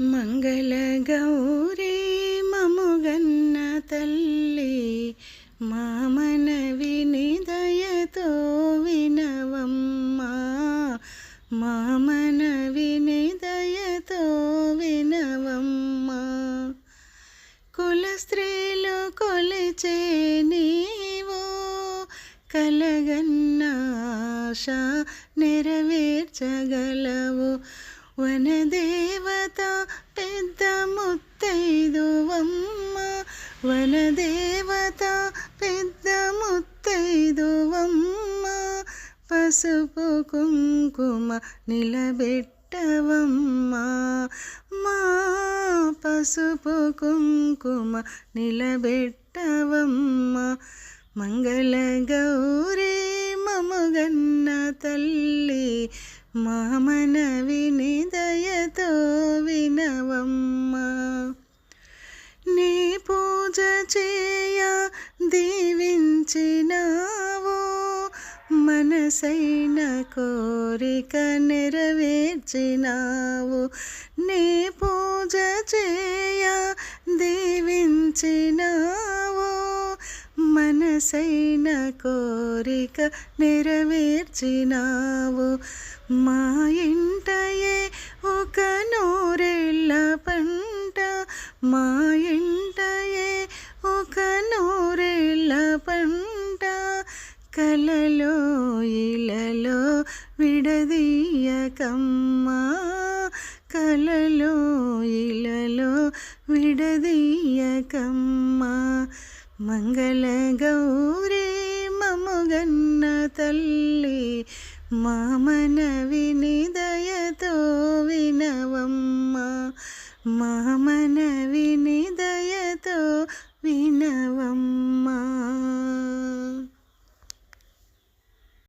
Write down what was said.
మంగళ గౌరీ మముగన్న తల్లి మామన వినిదయతో వినవమ్మా. మామన వినిదయతో వినవమ్మా. కుల స్త్రీలు కొలిచే నీవో కలగన్నాశ నెరవేర్చగలవు. వనదేవత పెద్ద ముత్తైదువమ్మ. వనదేవత పెద్ద ముత్తైదువమ్మ. పసుపు కుంకుమ నిలబెట్టవమ్మ. మా పసుపు కుంకుమ నిలబెట్టవమ్మ. మంగళ గౌరీ మముగన్న తల్లి మామనవి చేయ దీవించినావో. మనసైన కోరిక నెరవేర్చినావు. నీ పూజ చేయ దీవించినావో. మనసైన కోరిక నెరవేర్చినావు. మా ఇంటయే ఒక నూరెళ్ళ పంట మా పంట కలలో ఇలలో విడదీయకమ్మా. కలలో ఇలలో విడదీయకమ్మా. మంగళ గౌరీ మముగన్న తల్లి మామన వినిదయతో వినవమ్మా. మామన వినిదయతో వినవమ్మ.